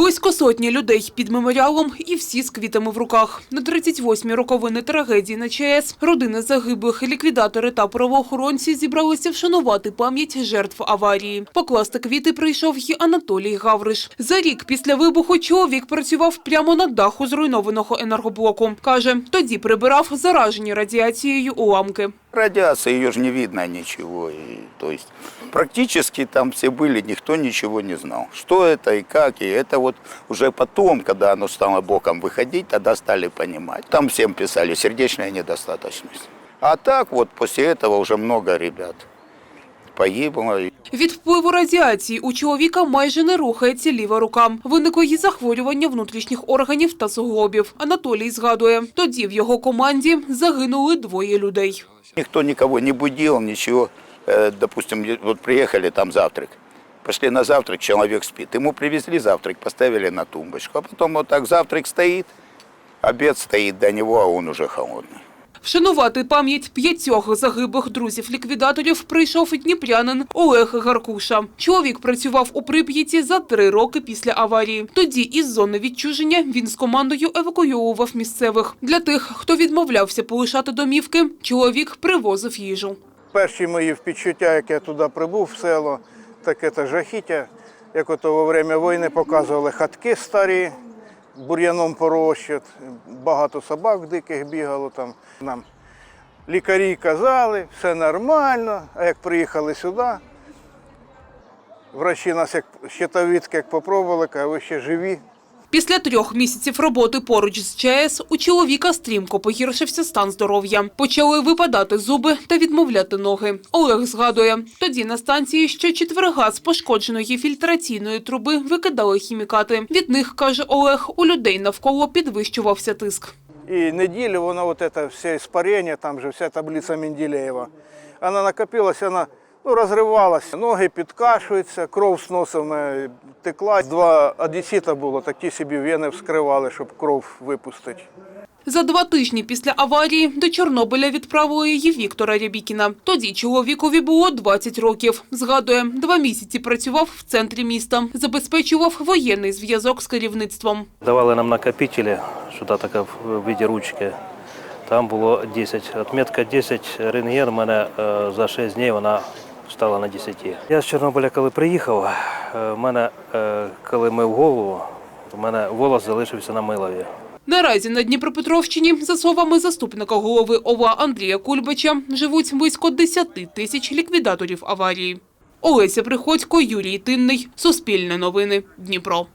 Близько сотні людей під меморіалом і всі з квітами в руках. На 38-й роковини трагедії на ЧАЕС родини загиблих, ліквідатори та правоохоронці зібралися вшанувати пам'ять жертв аварії. Покласти квіти прийшов і Анатолій Гавриш. За рік після вибуху чоловік працював прямо на даху зруйнованого енергоблоку. Каже, тоді прибирав заражені радіацією уламки. Радиация, ее же не видно ничего. И, то есть практически там все были, никто ничего не знал. Что это и как. И это вот уже потом, когда оно стало боком выходить, тогда стали понимать. Там всем писали сердечная недостаточность. А так вот после этого уже много ребят погибло. Від впливу радіації у чоловіка майже не рухається ліва рука. Виникло її захворювання внутрішніх органів та суглобів. Анатолій згадує, тоді в його команді загинули двоє людей. Никто никого не будил, ничего. Э, Допустим, вот приехали там завтрак. Пошли на завтрак, человек спит. Ему привезли завтрак, поставили на тумбочку. А потом вот так завтрак стоит, обед стоит до него, а он уже холодный. Вшанувати пам'ять п'ятьох загиблих друзів-ліквідаторів прийшов дніпрянин Олег Гаркуша. Чоловік працював у Прип'яті за три роки після аварії. Тоді із зони відчуження він з командою евакуював місцевих. Для тих, хто відмовлявся полишати домівки, чоловік привозив їжу. Перші мої впечуття, як я туди прибув в село, таке то жахіття. Як ото во время війни показували хатки старі, бур'яном порощать, багато собак диких бігало там. Нам лікарі казали, все нормально, а як приїхали сюди, врачі нас як щитовідки як попробували, кажуть, ви ще живі. Після трьох місяців роботи поруч з ЧАЕС у чоловіка стрімко погіршився стан здоров'я. Почали випадати зуби та відмовляти ноги. Олег згадує, тоді на станції ще четверга з пошкодженої фільтраційної труби викидали хімікати. Від них, каже Олег, у людей навколо підвищувався тиск. И неделю воно вот это все испарение, там же вся таблица Менделеева, она накопилась, она ну, разрывалась, ноги підкашуються, кров з носа текла. Два одесіта було, такі собі вени вскривали, щоб кров випустити. За два тижні після аварії до Чорнобиля відправили її Віктора Рябікіна. Тоді чоловікові було 20 років. Згадує, два місяці працював в центрі міста, забезпечував воєнний зв'язок з керівництвом. Давали нам накопителі, сюди така в виді ручки. Там було 10. Отметка 10, рентген у мене е, за 6 днів вона стала на 10. Я з Чорнобиля, коли приїхав, е, в мене, е, коли мив голову, у мене волос залишився на милові. Наразі на Дніпропетровщині, за словами заступника голови ОВА Андрія Кульбача, живуть близько 10 тисяч ліквідаторів аварії. Олеся Приходько, Юрій Тинний. Суспільне новини. Дніпро.